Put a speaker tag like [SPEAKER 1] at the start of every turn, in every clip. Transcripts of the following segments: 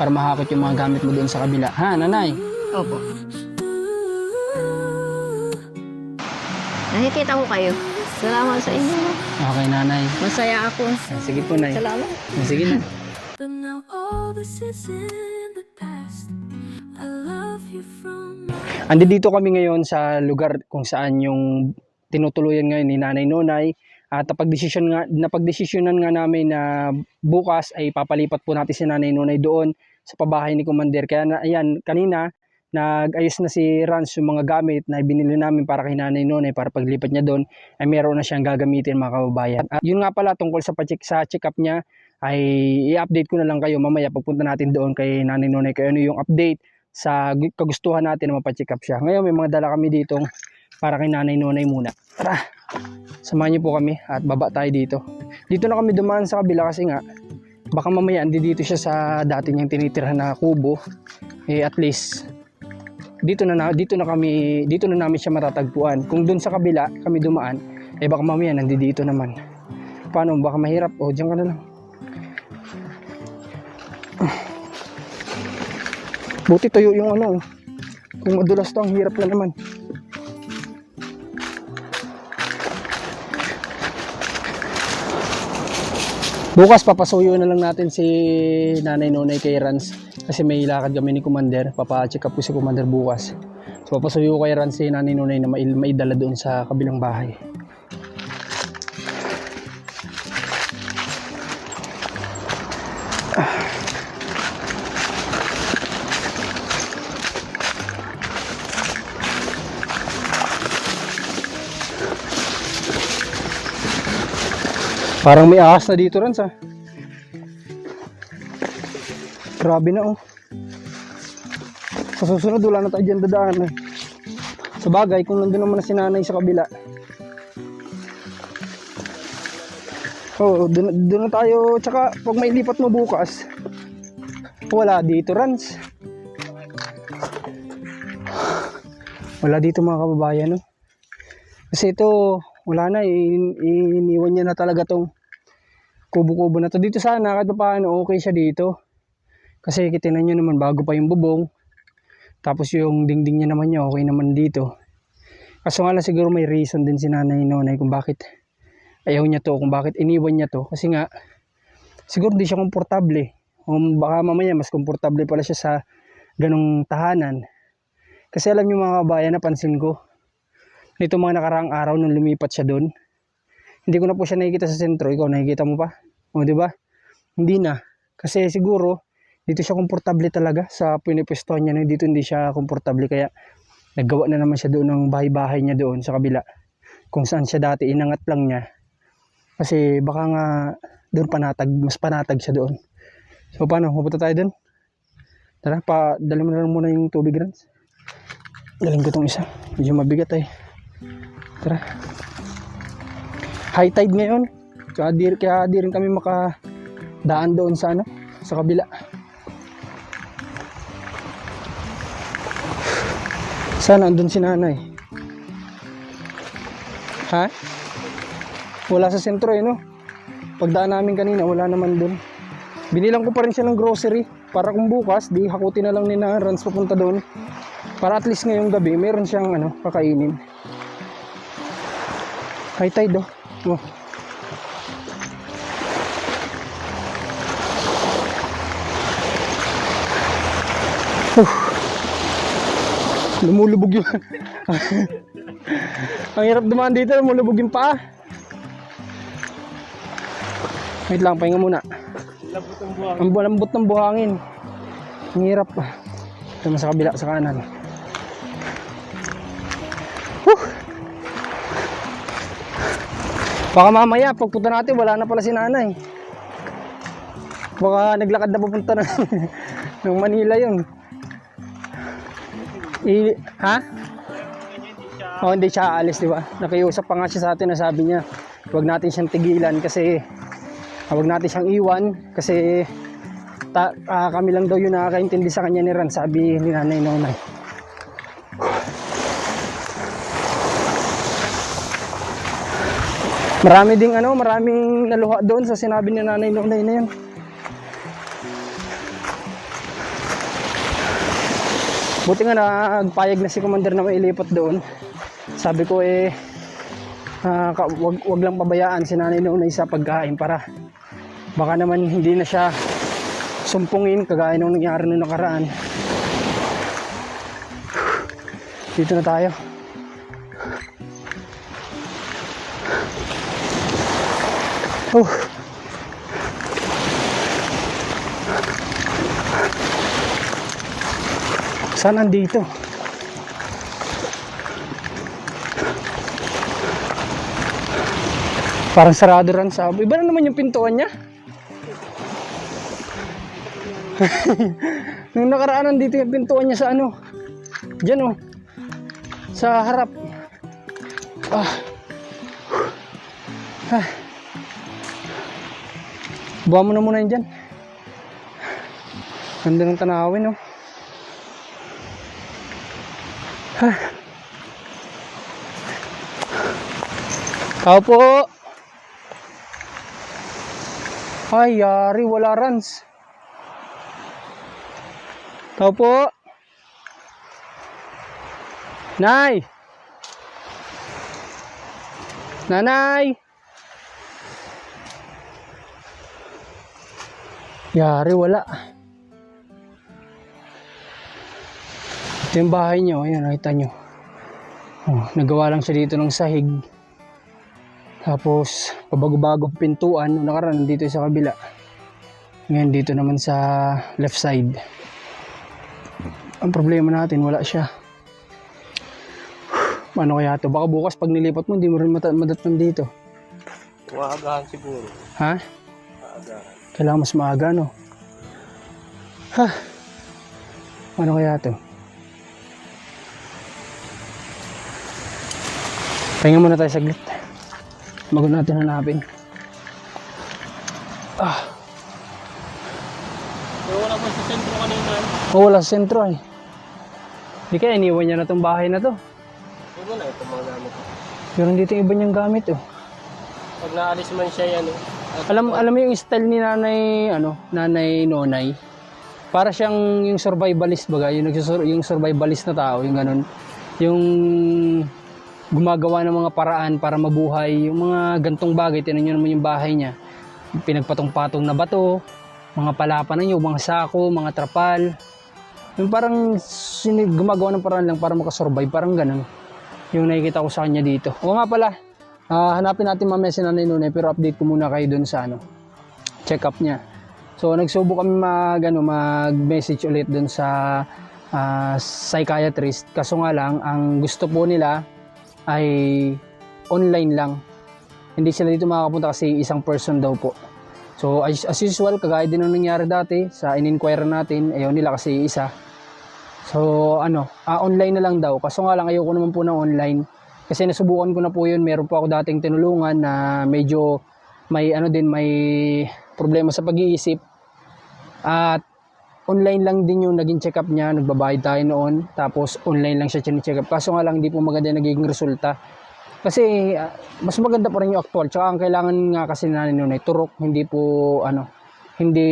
[SPEAKER 1] para mahakot yung mga gamit mo doon sa kabila. Ha, nanay?
[SPEAKER 2] Opo. Nakikita ko kayo. Salamat sa inyo.
[SPEAKER 1] Okay, nanay.
[SPEAKER 2] Masaya ako.
[SPEAKER 1] Ah, Sige po, nay.
[SPEAKER 2] Salamat.
[SPEAKER 1] Ah, Sige na.
[SPEAKER 3] But now all this is in the past. I love you from my
[SPEAKER 1] Andi dito kami ngayon sa lugar kung saan yung tinutuluyan ngayon ni Nanay Nonay at napagdesisyon nga napagdesisyonan nga namin na bukas ay papalipat po natin si Nanay Nonay doon sa pabahay ni Commander. Kaya na, ayan, kanina nag-ayos na si Rans yung mga gamit na binili namin para kay Nanay Nonay para paglipat niya doon ay meron na siyang gagamitin mga kababayan. At yun nga pala tungkol sa pa-check sa check-up niya ay i-update ko na lang kayo mamaya pagpunta natin doon kay Nanay Nonay kaya ano yung update sa gu- kagustuhan natin na mapacheck up siya. Ngayon may mga dala kami dito para kay Nanay Nonay muna. Tara! Samahan niyo po kami at baba tayo dito. Dito na kami dumaan sa kabila kasi nga baka mamaya andi dito siya sa dati niyang tinitirhan na kubo. Eh at least dito na, dito na kami dito na namin siya matatagpuan. Kung doon sa kabila kami dumaan, eh baka mamaya nandi dito naman. Paano baka mahirap? O diyan ka na lang. Buti tayo yung ano. Kung madulas to, ang hirap na naman. Bukas papasuyo na lang natin si Nanay Nonay kay Rans kasi may lakad kami ni Commander. Papa-check up ko si Commander bukas. So papasuyo kay Rans si Nanay Nonay na mail maidala doon sa kabilang bahay. Parang may ahas na dito Rans ah. Grabe na oh. Sa susunod wala na tayo dyan dadaan eh. Sa bagay, kung nandun naman na si nanay sa kabila. Oo, oh, dun, dun na tayo. Tsaka pag may lipat mo bukas, wala dito Rans. Wala dito mga kababayan no. Kasi ito, wala na, in, iniwan niya na talaga tong kubo-kubo na to. Dito sana, kahit pa paano, okay siya dito. Kasi kitinan nyo naman, bago pa yung bubong. Tapos yung dingding niya naman niya, okay naman dito. Kaso nga lang siguro may reason din si nanay nonay kung bakit ayaw niya to, kung bakit iniwan niya to. Kasi nga, siguro hindi siya komportable. O baka mamaya mas komportable pala siya sa ganong tahanan. Kasi alam niyo mga kabayan, napansin ko, nito mga nakaraang araw nung lumipat siya doon. Hindi ko na po siya nakikita sa sentro. Ikaw, nakikita mo pa? O, di ba? Hindi na. Kasi siguro, dito siya komportable talaga sa pinipwestuhan niya. Dito hindi siya komportable. Kaya, naggawa na naman siya doon ng bahay-bahay niya doon sa kabila. Kung saan siya dati, inangat lang niya. Kasi baka nga doon panatag, mas panatag siya doon. So, paano? Pupunta tayo doon? Tara, pa, dali mo na muna yung tubig, Rans. Daling ko tong isa. Medyo mabigat eh. Tara. High tide ngayon. Kaya di, kaya di rin kami makadaan doon sa ano, sa kabila. Sana andun si nanay. Ha? Wala sa sentro eh, no? Pagdaan namin kanina, wala naman doon. Binilang ko pa rin siya ng grocery para kung bukas, di hakutin na lang ni na Rans papunta doon. Para at least ngayong gabi, meron siyang ano, kakainin. High tide oh. oh. Huh. Lumulubog yung... Ang hirap dumaan dito, lumulubog yung paa. Wait lang, pahinga muna. Ang lambot ng buhangin. Ang hirap. Ito sa kabila, sa kanan. Baka mamaya, pagpunta natin, wala na pala si nanay. Baka naglakad na papunta na ng Manila yun. I, ha? Oh, hindi siya aalis, di ba? Nakiusap pa nga siya sa atin na sabi niya, huwag natin siyang tigilan kasi huwag natin siyang iwan kasi ta, ah, kami lang daw yung nakakaintindi sa kanya ni Ran, sabi ni Nanay Nonay. Marami ding ano, maraming naluha doon sa sinabi ni Nanay Nonay na yan. Buti nga nagpayag na si Commander na mailipat doon. Sabi ko eh, ka- wag, wag lang pabayaan si nanay noon sa pagkain para baka naman hindi na siya sumpungin kagaya nung nangyari nung nakaraan. Dito na tayo. Oh. Saan nandito? Parang sarado rin sa... Iba na naman yung pintuan niya. Nung nakaraan nandito yung pintuan niya sa ano. Diyan oh. Sa harap. Ah. Ah. Buha mo na muna yun dyan. Ganda ng tanawin oh. Ah. Tao po. Ay, yari, wala runs. Tao po. Nay. Nanay. Yari, wala. Ito yung bahay niyo. Ayan, nakita niyo. Oh, nagawa lang siya dito ng sahig. Tapos, pabago-bago pintuan. Nung nakaraan, dito sa kabila. Ngayon, dito naman sa left side. Ang problema natin, wala siya. Paano kaya to? Baka bukas pag nilipat mo, hindi mo rin mata- madatnan dito.
[SPEAKER 4] Umaagahan siguro.
[SPEAKER 1] Ha?
[SPEAKER 4] Umaagahan.
[SPEAKER 1] Kailangan mas maaga, no? Ha? Ano kaya to? Pahinga muna tayo saglit. Bago natin hanapin. Ah,
[SPEAKER 4] wala pa sa sentro kanina.
[SPEAKER 1] oh, wala sa sentro ay. Di kaya iniwan niya na tong bahay na to.
[SPEAKER 4] Huwag na ito mga gamit.
[SPEAKER 1] Pero dito yung iba niyang gamit, oh.
[SPEAKER 4] Pag naalis man siya yan, eh.
[SPEAKER 1] Alam alam mo yung style ni Nanay ano, Nanay Nonay. Para siyang yung survivalist baga, yung nagsusur yung survivalist na tao, yung ganun. Yung gumagawa ng mga paraan para mabuhay, yung mga gantong bagay, tinan niyo naman yung bahay niya. Pinagpatong-patong na bato, mga palapa na yung mga sako, mga trapal. Yung parang sinig, gumagawa ng paraan lang para makasurvive, parang ganun. Yung nakikita ko sa kanya dito. O nga pala, Ah, hanapin natin mamaya si Nanay Nunay pero update ko muna kayo dun sa ano, check up niya. So nagsubo kami mag ano, mag-message ulit dun sa ah, psychiatrist. Kaso nga lang ang gusto po nila ay online lang. Hindi sila dito makakapunta kasi isang person daw po. So as, as usual, kagaya din ng nangyari dati sa in-inquire natin, ayaw nila kasi isa. So ano, ah, online na lang daw. Kaso nga lang ayoko naman po ng online. Kasi nasubukan ko na po yun. Meron po ako dating tinulungan na medyo may ano din, may problema sa pag-iisip. At online lang din yung naging check-up niya. Nagbabayad tayo noon. Tapos online lang siya check up. Kaso nga lang hindi po maganda yung resulta. Kasi ah, mas maganda pa rin yung actual. Tsaka ang kailangan nga kasi nanay nunay, turok, hindi po ano, hindi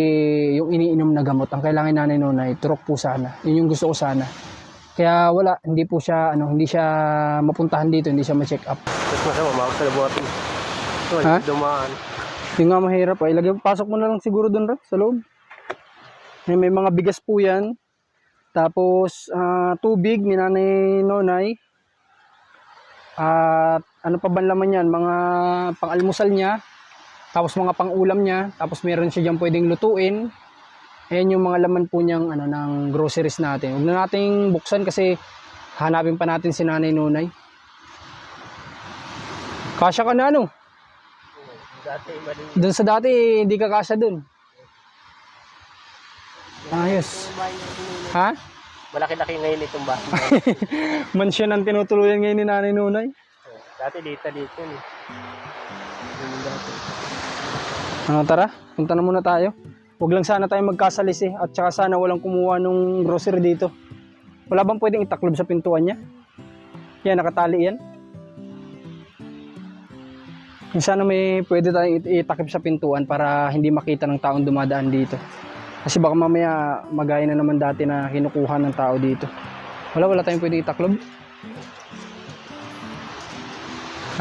[SPEAKER 1] yung iniinom na gamot. Ang kailangan nanay nunay, turok po sana. Yun yung gusto ko sana. Kaya wala, hindi po siya ano, hindi siya mapuntahan dito, hindi siya ma-check up.
[SPEAKER 4] Tapos masama, mawag sa laboratory. So,
[SPEAKER 1] Ha?
[SPEAKER 4] dumaan.
[SPEAKER 1] Yung nga mahirap ay ilagay pasok mo na lang siguro doon sa loob. May, may mga bigas po 'yan. Tapos ah, tubig ni Nanay Nonay. At ano pa ba laman 'yan? Mga pang-almusal niya. Tapos mga pang-ulam niya. Tapos meron siya diyan pwedeng lutuin. Ayan yung mga laman po niyang ano, ng groceries natin. Huwag na nating buksan kasi hanapin pa natin si Nanay Nonay. Kasya ka na ano? Doon sa dati, hindi ka kasya doon. Ayos. Ha?
[SPEAKER 4] Malaki-laki ngayon itong bahay.
[SPEAKER 1] Mansyon ang tinutuluyan ngayon ni Nanay Nunay.
[SPEAKER 4] Dati dito dito. Eh. Yun.
[SPEAKER 1] Ano tara, punta na muna tayo. Huwag lang sana tayo magkasalis eh. At saka sana walang kumuha nung grocery dito. Wala bang pwedeng itaklob sa pintuan niya? Yan, nakatali yan. Sana may pwede tayong it- itakip sa pintuan para hindi makita ng taong dumadaan dito. Kasi baka mamaya magaya na naman dati na kinukuha ng tao dito. Wala, wala tayong pwede itaklob.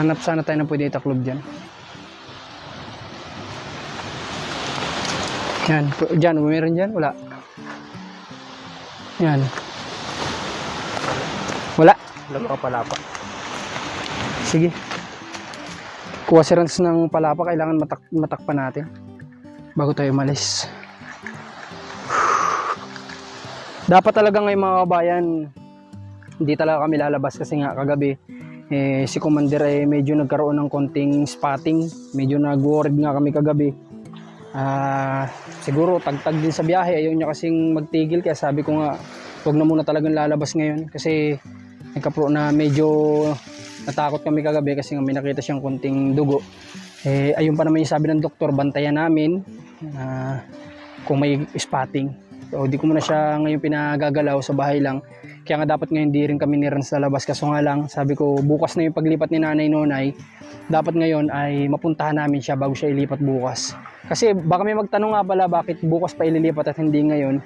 [SPEAKER 1] Hanap sana tayo ng pwede itaklob dyan. Yan, dyan, meron dyan, wala. Yan. Wala.
[SPEAKER 4] Wala ka palapa.
[SPEAKER 1] Sige. Kuha si Rans ng palapa, kailangan matak matakpan natin bago tayo umalis. Dapat talaga ngayon mga kabayan, hindi talaga kami lalabas kasi nga kagabi eh, si Commander eh, medyo nagkaroon ng konting spotting. Medyo nag-worried nga kami kagabi. Ah, siguro tagtag din sa biyahe. Ayaw niya kasing magtigil kaya sabi ko nga huwag na muna talagang lalabas ngayon kasi nagkapro na medyo natakot kami kagabi kasi nga may nakita siyang konting dugo. Eh, ayun pa naman yung sabi ng doktor, bantayan namin ah, kung may spotting. So, di ko muna siya ngayon pinagagalaw sa bahay lang. Kaya nga dapat ngayon di rin kami ni Rans sa labas. Kaso nga lang, sabi ko, bukas na yung paglipat ni Nanay Nonay, dapat ngayon ay mapuntahan namin siya bago siya ilipat bukas. Kasi baka may magtanong nga pala bakit bukas pa ililipat at hindi ngayon.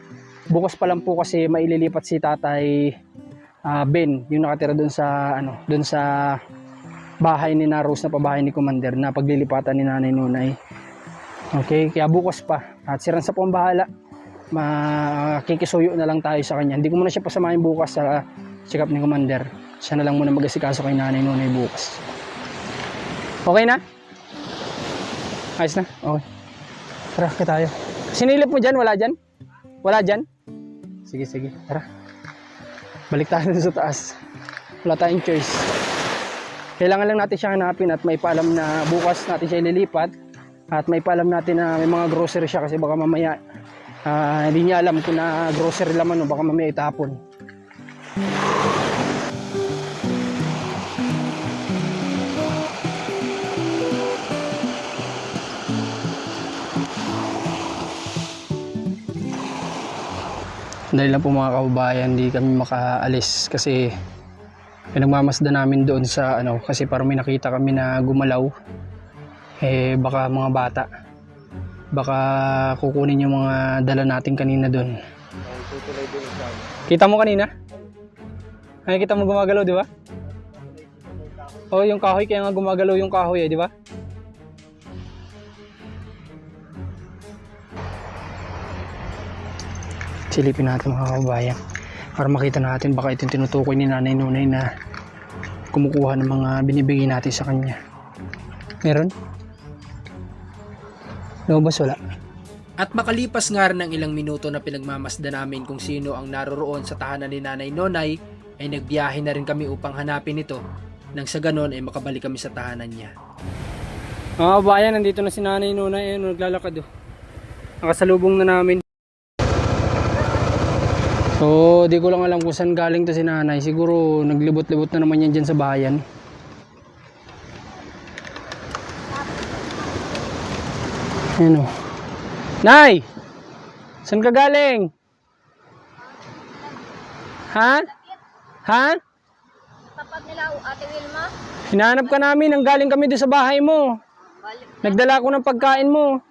[SPEAKER 1] Bukas pa lang po kasi maililipat si Tatay ah, Ben, yung nakatira doon sa ano, doon sa bahay ni Naros na pabahay ni Commander na paglilipatan ni Nanay Nunay. Okay, kaya bukas pa. At si Rans na po ang bahala. Makikisuyo na lang tayo sa kanya. Hindi ko muna siya pasamahin bukas sa check up ni Commander. Siya na lang muna mag-asikaso kay Nanay Nunay bukas. Okay na? Ayos na? Okay. Tara, kaya tayo. Sinilip mo dyan? Wala dyan? Wala dyan? Sige, sige. Tara. Balik tayo sa taas. Wala tayong choice. Kailangan lang natin siya hanapin at may paalam na bukas natin siya ililipat at may paalam natin na may mga grocery siya kasi baka mamaya ah, hindi niya alam kung na grocery laman o baka mamaya itapon. Dahil lang po mga kababayan, hindi kami makaalis kasi pinagmamasda namin doon sa ano kasi parang may nakita kami na gumalaw eh baka mga bata baka kukunin yung mga dala natin kanina doon kita mo kanina ay kita mo gumagalaw di ba oh yung kahoy kaya nga gumagalaw yung kahoy eh di ba silipin natin mga kababayan para makita natin baka itong tinutukoy ni nanay nunay na kumukuha ng mga binibigay natin sa kanya. Meron? Lumabas wala.
[SPEAKER 5] At makalipas nga rin ng ilang minuto na pinagmamasda namin kung sino ang naroroon sa tahanan ni Nanay Nonay, ay nagbiyahe na rin kami upang hanapin ito nang sa ganon ay makabalik kami sa tahanan niya.
[SPEAKER 1] Mga kababayan, nandito na si nanay nunay. Ayun, naglalakad oh. Nakasalubong na namin. So, di ko lang alam kung saan galing to si nanay. Siguro naglibot-libot na naman yan dyan sa bayan. Ayun oh. Nay! Saan ka galing? Ha? Ha?
[SPEAKER 2] Tapat nila, Ate Wilma.
[SPEAKER 1] Hinahanap ka namin, ang galing kami doon sa bahay mo. Nagdala ko ng pagkain mo.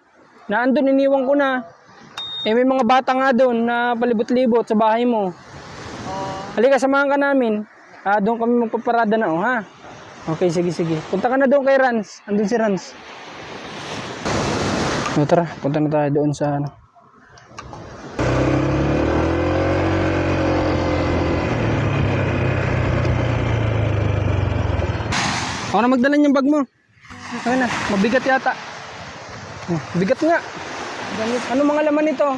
[SPEAKER 1] Na andun, iniwan ko na. Eh may mga bata nga doon na palibot-libot sa bahay mo. Halika, samahan ka namin. Ah, doon kami magpaparada na, oh, ha? Okay, sige, sige. Punta ka na doon kay Rans. Andun si Rans. O, tara, punta na tayo doon sa ano. Ako na magdala yung bag mo. Ano na, mabigat yata. Oh, bigat nga. Damit. Ano mga laman nito?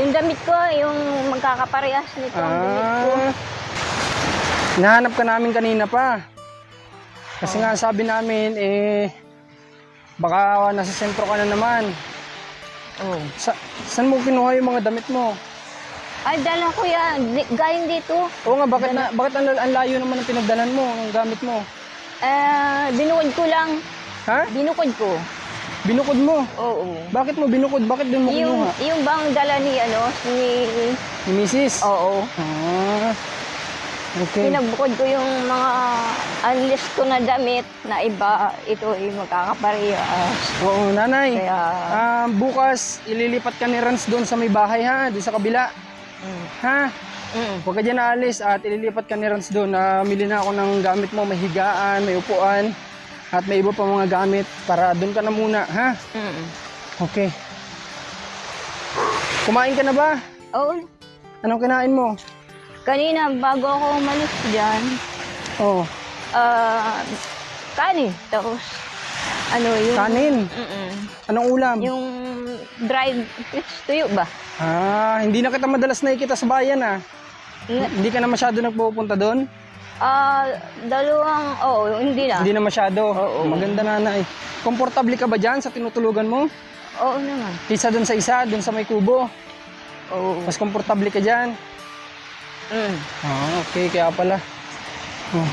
[SPEAKER 2] Yung damit ko, yung magkakaparehas nito ang damit ko.
[SPEAKER 1] Ah, nahanap ka namin kanina pa. Kasi nga sabi namin, eh, baka nasa sentro ka na naman. Oh, sa, saan mo kinuha yung mga damit mo?
[SPEAKER 2] Ay, dala ko yan. Di, galing dito.
[SPEAKER 1] Oo nga, bakit, na, bakit ang, ang layo naman ng pinagdalan mo, ang gamit mo?
[SPEAKER 2] Eh, binukod ko lang.
[SPEAKER 1] Ha?
[SPEAKER 2] Binukod ko.
[SPEAKER 1] Binukod mo.
[SPEAKER 2] Oo.
[SPEAKER 1] Bakit mo binukod? Bakit din mo
[SPEAKER 2] Yung,
[SPEAKER 1] kinuha?
[SPEAKER 2] yung bang dala ni, ano, ni...
[SPEAKER 1] Ni Mrs.
[SPEAKER 2] Oo.
[SPEAKER 1] Ah, okay.
[SPEAKER 2] Pinagbukod ko yung mga unlist ko na damit na iba. Ito ay magkakaparehas.
[SPEAKER 1] Oo, nanay.
[SPEAKER 2] Kaya,
[SPEAKER 1] Ah, bukas ililipat ka ni Rans doon sa may bahay ha, doon sa kabila.
[SPEAKER 2] Mm.
[SPEAKER 1] Ha?
[SPEAKER 2] Mm.
[SPEAKER 1] Huwag ka dyan aalis at ililipat ka ni Rans doon. Namili na ako ng gamit mo, may higaan, may upuan, at may iba pa mga gamit para doon ka na muna, ha?
[SPEAKER 2] Mm.
[SPEAKER 1] Okay. Kumain ka na ba?
[SPEAKER 2] Oh,
[SPEAKER 1] Anong kinain mo?
[SPEAKER 2] Kanina bago ako umalis dyan,
[SPEAKER 1] Oh,
[SPEAKER 2] ah, kanin. Tapos, ano yung...
[SPEAKER 1] kanin.
[SPEAKER 2] Mm-mm.
[SPEAKER 1] Anong ulam?
[SPEAKER 2] Yung dried fish tuyo ba?
[SPEAKER 1] Ah, hindi na kita madalas nakikita sa bayan ah.
[SPEAKER 2] Nga-
[SPEAKER 1] Hindi ka na masyado nagpupunta doon?
[SPEAKER 2] Ah, dalawang, oo, hindi na.
[SPEAKER 1] Hindi na masyado.
[SPEAKER 2] Oo.
[SPEAKER 1] Maganda nanay. Komportable ka ba dyan sa tinutulugan mo?
[SPEAKER 2] Oo naman.
[SPEAKER 1] Isa doon sa isa, doon sa may kubo.
[SPEAKER 2] Oo.
[SPEAKER 1] Mas komportable ka dyan.
[SPEAKER 2] Mm.
[SPEAKER 1] Ah, okay. Kaya pala. Oh.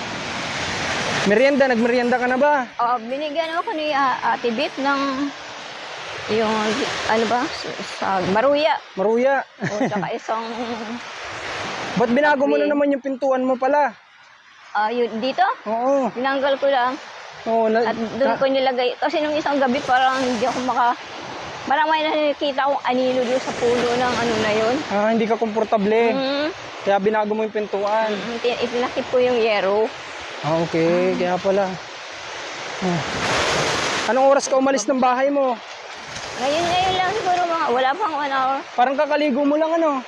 [SPEAKER 1] Merienda, nagmerienda ka na ba?
[SPEAKER 2] Ah, binigyan ako ni ah, Ate Bit ng yung ano ba sa, Maruya
[SPEAKER 1] Maruya.
[SPEAKER 2] o saka isang
[SPEAKER 1] Ba't binago mo na naman yung pintuan mo pala?
[SPEAKER 2] ah yun dito
[SPEAKER 1] Oo.
[SPEAKER 2] tinanggal ko lang
[SPEAKER 1] Oo, na,
[SPEAKER 2] at doon
[SPEAKER 1] na-
[SPEAKER 2] ko nilagay kasi nung isang gabi parang hindi ako maka parang may nakikita akong anino doon sa puno ng ano na yun
[SPEAKER 1] ah, hindi ka komportable.
[SPEAKER 2] mm,
[SPEAKER 1] Kaya binago mo yung pintuan.
[SPEAKER 2] mm, tin- itinakip ko yung yero
[SPEAKER 1] Ah, okay. Kaya pala. Ah. Anong oras ka umalis ng bahay mo?
[SPEAKER 2] ngayon ngayon lang siguro mga wala pang one hour
[SPEAKER 1] Parang kakaligo mo lang ano.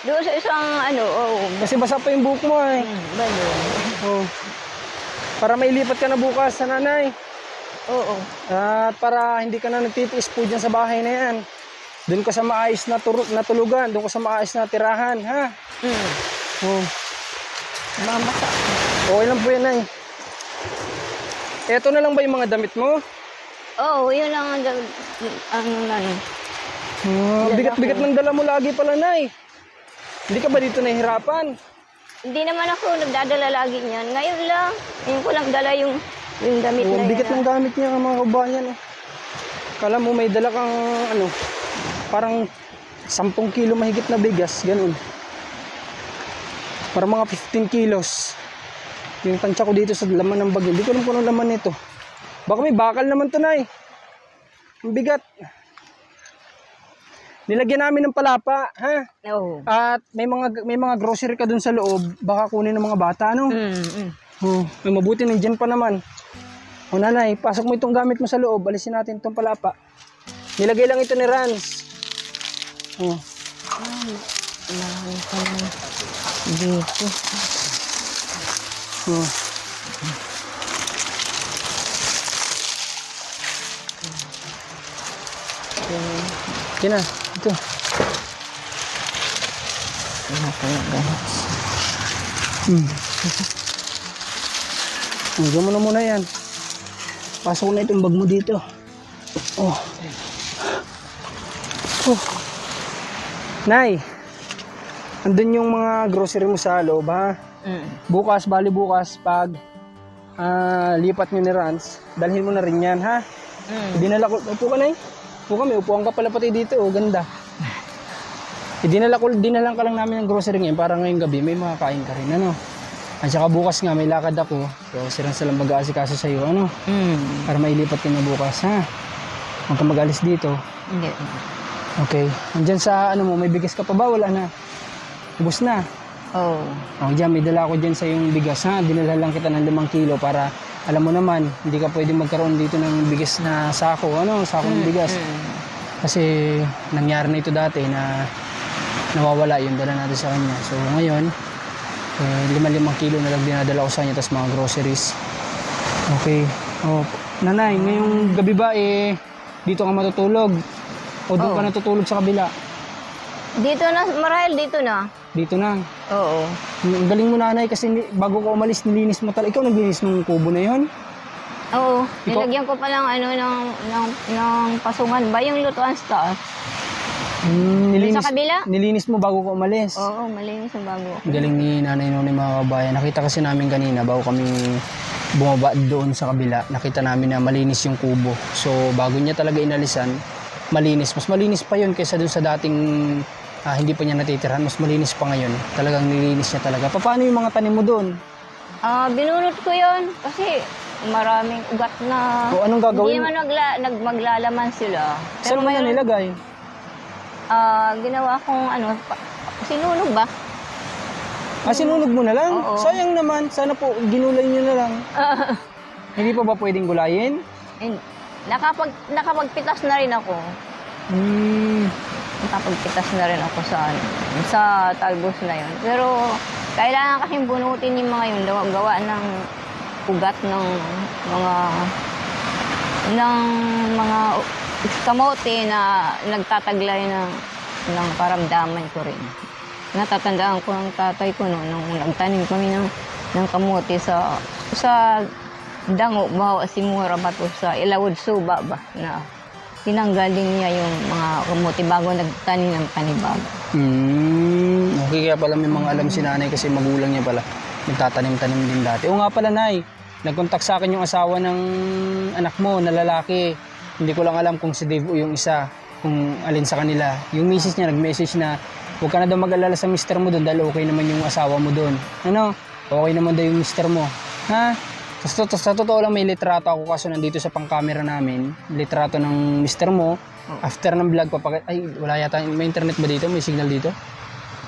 [SPEAKER 2] doon sa isang ano oh
[SPEAKER 1] Kasi basa pa yung buhok mo eh.
[SPEAKER 2] mm, balon
[SPEAKER 1] Oh. Para mailipat ka na bukas sa nanay.
[SPEAKER 2] oo
[SPEAKER 1] At para hindi ka na nagtitiis po dyan sa bahay na yan. Doon ka sa maayos na, turu- na tulugan. Doon ka sa maayos na tirahan. Ha?
[SPEAKER 2] mm.
[SPEAKER 1] Oh.
[SPEAKER 2] mamasa
[SPEAKER 1] Okay lang po yan ay. Eto na lang ba yung mga damit mo?
[SPEAKER 2] Oo, yun lang ang dag- ang ano.
[SPEAKER 1] Ah,
[SPEAKER 2] Dala
[SPEAKER 1] bigat-bigat
[SPEAKER 2] ko.
[SPEAKER 1] ng dala mo lagi pala, Nay. Hindi ka ba dito nahihirapan?
[SPEAKER 2] Hindi naman ako nagdadala lagi niyan. Ngayon lang, ngayon ko lang dala yung yung damit
[SPEAKER 1] Oo,
[SPEAKER 2] na
[SPEAKER 1] ang bigat
[SPEAKER 2] yun.
[SPEAKER 1] ng gamit niya, mga kabayan. Oh. Kala mo may dala kang, ano, parang 10 kilo mahigit na bigas, ganun. Para mga 15 kilos. Yung tansya ko dito sa laman ng bagyo. Hindi ko alam kung anong laman nito. Baka may bakal naman to, Nay. Ang bigat. Nilagyan namin ng palapa, ha?
[SPEAKER 2] Oo.
[SPEAKER 1] At may mga may mga grocery ka dun sa loob, baka kunin ng mga bata, no?
[SPEAKER 2] Mm, mm.
[SPEAKER 1] Oh, may mabuti nandiyan pa naman. O nanay, pasok mo itong gamit mo sa loob, alisin natin itong palapa. Nilagay lang ito ni Rans. Oh,
[SPEAKER 2] Marami pa lang dito.
[SPEAKER 1] oh. Okay na, ito.
[SPEAKER 2] Wala talaga.
[SPEAKER 1] Hmm. Hanggang mo na muna yan. Pasok na itong bag mo dito. Oh. Oh. Nay, andun yung mga grocery mo sa loob ha.
[SPEAKER 2] Mm.
[SPEAKER 1] Bukas, bali bukas, pag ah, lipat nyo ni Rans, dalhin mo na rin yan ha.
[SPEAKER 2] Mm.
[SPEAKER 1] Dinala ko, upo ka na eh. Upo ka, may upuan ka pala pati dito, oh, ganda. Idinala ko, dinalang ka lang namin ng grocery ngayon para ngayong gabi may makakain ka rin, ano. At saka bukas nga, may lakad ako. So, sirang salang mag-aasikaso sa'yo, ano.
[SPEAKER 2] Mm.
[SPEAKER 1] Para mailipat ka na bukas, ha. Huwag ka mag-alis dito.
[SPEAKER 2] Hindi.
[SPEAKER 1] Okay. Andyan sa, ano mo, may bigas ka pa ba? Wala na. Ubus na.
[SPEAKER 2] Oo.
[SPEAKER 1] O, dyan, may dala ko dyan sa yung bigas, ha. Dinala lang kita ng limang kilo para, alam mo naman, hindi ka pwede magkaroon dito ng bigas na sako, ano, sako ng bigas.
[SPEAKER 2] Mm.
[SPEAKER 1] Kasi nangyari na ito dati na nawawala yung dala natin sa kanya. So ngayon, eh, lima-limang kilo na lang dinadala ko sa kanya tapos mga groceries. Okay. Oh, nanay, ngayong gabi ba eh dito ka matutulog? O doon
[SPEAKER 2] Oo.
[SPEAKER 1] ka natutulog sa kabila?
[SPEAKER 2] Dito na, marahil dito na.
[SPEAKER 1] Dito na.
[SPEAKER 2] Oo.
[SPEAKER 1] Ang galing mo nanay kasi ni- bago ka umalis nilinis mo talaga. Ikaw naglinis ng kubo na yon?
[SPEAKER 2] Oo. Nilagyan ko pa ng ano ng ng, ng pasungan ba yung lutuan sa taas.
[SPEAKER 1] Hmm, nilinis,
[SPEAKER 2] Sa kabila?
[SPEAKER 1] nilinis mo bago ka umalis.
[SPEAKER 2] Oo, malinis ang bago.
[SPEAKER 1] Ang galing ni Nanay Noni mga kabayan. Nakita kasi namin kanina bago kami bumaba doon sa kabila, nakita namin na malinis yung kubo. So bago niya talaga inalisan, malinis. Mas malinis pa yun kaysa doon sa dating ah, hindi pa niya natitirahan. Mas malinis pa ngayon. Talagang nilinis niya talaga. Pa- Paano yung mga tanim mo doon?
[SPEAKER 2] Ah, binunot ko 'yon kasi maraming ugat na
[SPEAKER 1] O anong
[SPEAKER 2] Hindi
[SPEAKER 1] gagawin?
[SPEAKER 2] naman nagla, nag, maglalaman sila.
[SPEAKER 1] Saan mo
[SPEAKER 2] mayroon-
[SPEAKER 1] nilagay?
[SPEAKER 2] Ah, ginawa kong ano, pa, sinunog ba?
[SPEAKER 1] Ah, sinunog mo na lang?
[SPEAKER 2] Oo.
[SPEAKER 1] Sayang naman. Sana po, ginulay nyo na lang. Hindi pa ba pwedeng gulayin?
[SPEAKER 2] And nakapag, nakapagpitas na rin ako.
[SPEAKER 1] Hmm.
[SPEAKER 2] Nakapagpitas na rin ako sa, sa talbos na yun. Pero kailangan kasing bunutin yung mga yun. Gawa, gawa ng ugat ng mga ng mga kamote na nagtataglay ng, ng karamdaman ko rin. Natatandaan ko ang tatay ko no, nung nagtanim kami ng, ng kamote sa sa dango, bahaw simura ba to sa Ilawod Suba ba na tinanggalin niya yung mga kamote bago nagtanim ng panibago.
[SPEAKER 1] Hmm. Okay, kaya pala may mga alam si nanay kasi magulang niya pala. Nagtatanim-tanim din dati. O nga pala, nay. Nagkontak sa akin yung asawa ng anak mo na lalaki. Hindi ko lang alam kung si Dave o yung isa. Kung alin sa kanila. Yung misis niya nag-message na huwag ka na daw mag-alala sa mister mo doon dahil okay naman yung asawa mo doon. Ano? Okay naman daw yung mister mo. Ha? Sa, sa, sa totoo lang may litrato ako kaso nandito sa pang-camera namin. Litrato ng mister mo. After ng vlog, papakit... Ay, wala yata. May internet ba dito? May signal dito?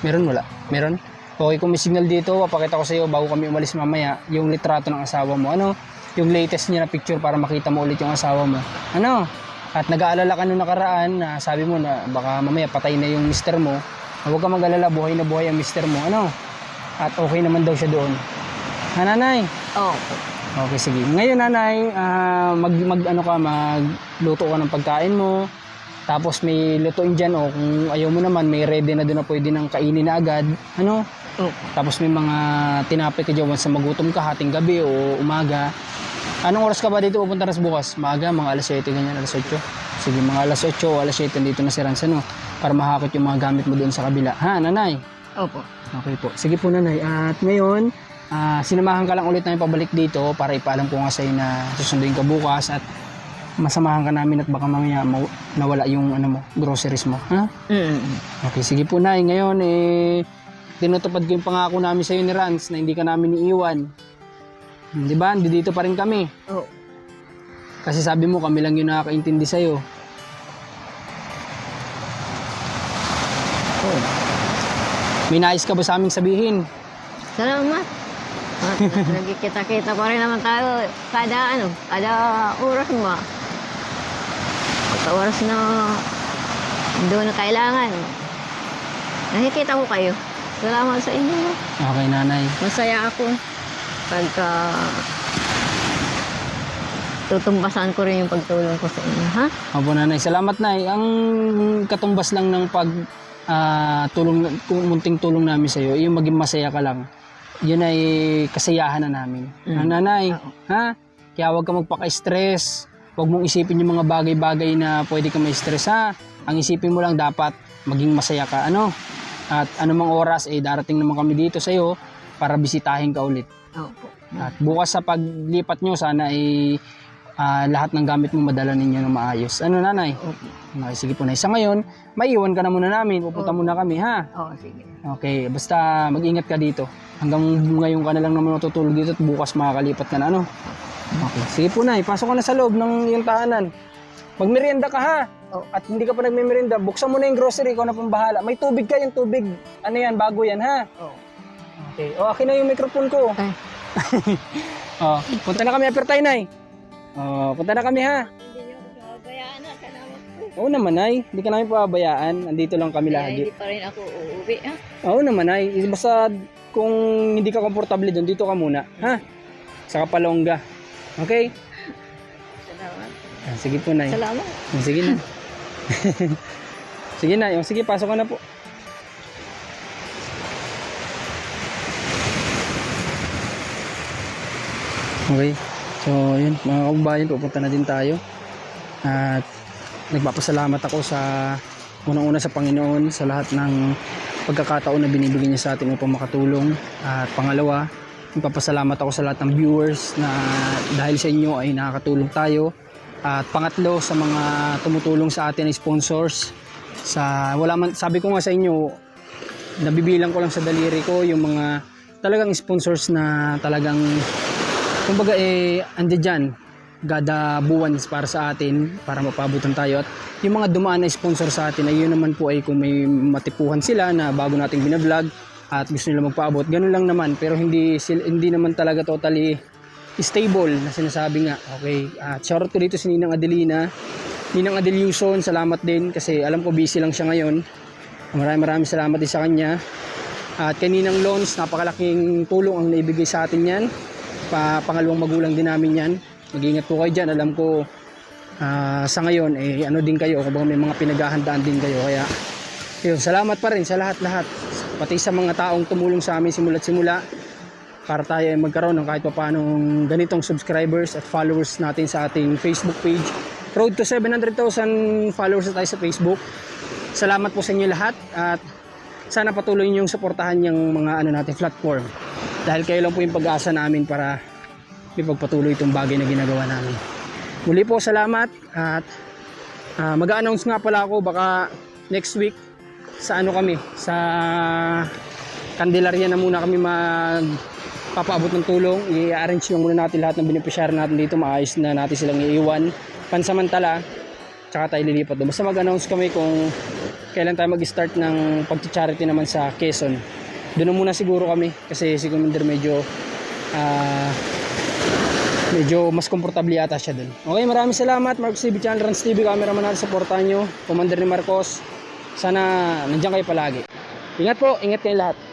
[SPEAKER 1] Meron? Wala? Meron? Okay, kung may signal dito, papakita ko sa iyo bago kami umalis mamaya yung litrato ng asawa mo. Ano? Yung latest niya na picture para makita mo ulit yung asawa mo. Ano? At nag-aalala ka nung nakaraan na sabi mo na baka mamaya patay na yung mister mo. Huwag ka mag-alala, buhay na buhay ang mister mo. Ano? At okay naman daw siya doon. Ha, nanay?
[SPEAKER 2] Oh,
[SPEAKER 1] Okay, sige. Ngayon, nanay, ah, mag, mag, ano ka, magluto ka ng pagkain mo. Tapos may lutuin dyan, o kung ayaw mo naman, may ready na doon na pwede nang kainin na agad. Ano?
[SPEAKER 2] oh.
[SPEAKER 1] Tapos may mga tinapay ka dyan once na magutom ka, hating gabi o umaga. Anong oras ka ba dito pupunta nas bukas? Maaga, mga alas 7, ganyan, alas 8. Sige, mga alas 8 o alas 7 dito na si Rans, ano? Para mahakot yung mga gamit mo doon sa kabila. Ha, nanay?
[SPEAKER 2] Opo.
[SPEAKER 1] Okay po. Sige po nanay. At ngayon, ah, sinamahan ka lang ulit namin pabalik dito para ipaalam ko nga sa'yo na susunduin ka bukas at masamahan ka namin at baka mamaya maw- nawala yung ano mo, groceries mo. Ha?
[SPEAKER 2] Mm.
[SPEAKER 1] Okay, sige po nay. Ngayon, eh, tinutupad ko yung pangako namin sa'yo ni Rans na hindi ka namin iiwan. Di ba? Hindi dito pa rin kami.
[SPEAKER 2] Oh.
[SPEAKER 1] Kasi sabi mo, kami lang yung nakakaintindi sa'yo. Oh. May nais ka ba sa aming sabihin?
[SPEAKER 2] Salamat. Nagkikita-kita pa rin naman tayo kada ano, kada oras mo. Kada oras na doon na kailangan. Nakikita ko kayo. Salamat sa inyo.
[SPEAKER 1] Okay, nanay.
[SPEAKER 2] Masaya ako pagka tutumbasan ko rin yung pagtulong ko sa inyo, ha?
[SPEAKER 1] Opo, nanay. Salamat, nay. Ang katumbas lang ng pag ah, tulong, munting tulong namin sa'yo, yung maging masaya ka lang. Yun ay kasiyahan na namin.
[SPEAKER 2] Mm.
[SPEAKER 1] Ha, nanay?
[SPEAKER 2] Oo.
[SPEAKER 1] Ha? Kaya huwag ka magpaka-stress. Huwag mong isipin yung mga bagay-bagay na pwede ka ma-stress, ha? Ang isipin mo lang dapat maging masaya ka. Ano? At anumang oras, eh, darating naman kami dito sa'yo para bisitahin ka ulit.
[SPEAKER 2] Opo.
[SPEAKER 1] At bukas sa paglipat nyo, sana ay ah, lahat ng gamit mo madala ninyo ng maayos. Ano nanay?
[SPEAKER 2] Opo.
[SPEAKER 1] Okay, sige po na. Sa ngayon, maiiwan ka na muna namin. Pupunta
[SPEAKER 2] Oo.
[SPEAKER 1] muna kami, ha?
[SPEAKER 2] Oo, sige.
[SPEAKER 1] Okay, basta mag-ingat ka dito. Hanggang ngayon ka na lang naman matutulog dito at bukas makakalipat ka na, ano? Okay, sige po na. Ipasok ka na sa loob ng iyong tahanan. Magmerienda ka, ha?
[SPEAKER 2] Oo.
[SPEAKER 1] At hindi ka pa nagmemerienda, buksan mo na yung grocery, ikaw na pang bahala. May tubig ka, yung tubig. Ano yan, bago yan, ha?
[SPEAKER 2] Oo.
[SPEAKER 1] Okay. O, akin na yung microphone ko.
[SPEAKER 2] Ay.
[SPEAKER 1] oh, punta na kami, Apertay, Nay. Oh, punta na kami, ha?
[SPEAKER 2] Hindi niyo ako pabayaan na. Salamat po.
[SPEAKER 1] Oo naman, Nay. Hindi ka namin pababayaan. Andito lang kami
[SPEAKER 2] Kaya
[SPEAKER 1] lagi.
[SPEAKER 2] hindi pa rin ako uuwi, ha?
[SPEAKER 1] Oo naman, Nay. Basta kung hindi ka komportable doon, dito ka muna. Ha? Sa Kapalongga. Okay?
[SPEAKER 2] Salamat.
[SPEAKER 1] Ah, sige po, Nay.
[SPEAKER 2] Salamat.
[SPEAKER 1] Ah, Sige na. sige na. Sige, pasok ka na po. Okay. So, yun. Mga kababayan, pupunta na din tayo. At nagpapasalamat ako sa unang-una sa Panginoon sa lahat ng pagkakataon na binibigyan niya sa atin upang makatulong. At pangalawa, nagpapasalamat ako sa lahat ng viewers na dahil sa inyo ay nakakatulong tayo. At pangatlo sa mga tumutulong sa atin ay sponsors. Sa wala man sabi ko nga sa inyo, nabibilang ko lang sa daliri ko yung mga talagang sponsors na talagang kumbaga eh andiyan dyan. Gada buwan para sa atin para mapabutan tayo. At yung mga dumaan na sponsor sa atin ay yun naman po ay kung may matipuhan sila na bago nating binablog at gusto nila magpaabot ganun lang naman. Pero hindi hindi naman talaga totally stable na sinasabi nga. Okay at shoutout ko dito si Ninang Adelina. Ninang Adeliuson salamat din kasi alam ko busy lang siya ngayon. Maraming maraming salamat din sa kanya. At kaninang loans, napakalaking tulong ang naibigay sa atin yan. Pa, pangalawang magulang din namin yan. Mag-ingat po kayo dyan. Alam ko ah, sa ngayon, eh, ano din kayo, kung may mga pinaghahandaan din kayo. Kaya, yun, salamat pa rin sa lahat-lahat. Pati sa mga taong tumulong sa amin simula't simula para tayo ay magkaroon ng kahit pa paano ganitong subscribers at followers natin sa ating Facebook page. Road to 700,000 followers tayo sa Facebook. Salamat po sa inyo lahat at sana patuloy niyong suportahan yung mga ano natin platform dahil kayo lang po yung pag-asa namin para ipagpatuloy itong bagay na ginagawa namin. Muli po salamat at ah, mag-announce nga pala ako. Baka next week sa ano kami? Sa Candelaria na muna kami mag papaabot ng tulong. I-arrange lang muna natin lahat ng beneficiary natin dito. Maayos na natin silang iiwan. Pansamantala tsaka tayo lilipat doon. Basta mag-announce kami kung kailan tayo mag-start ng pag-charity naman sa Quezon. Doon na muna siguro kami kasi si Commander medyo ah, medyo mas komportable yata siya doon. Okay, maraming salamat Marcos TV Channel, Rans TV, cameraman natin, supportahan nyo. Commander ni Marcos, sana nandiyan kayo palagi. Ingat po, ingat kayo lahat.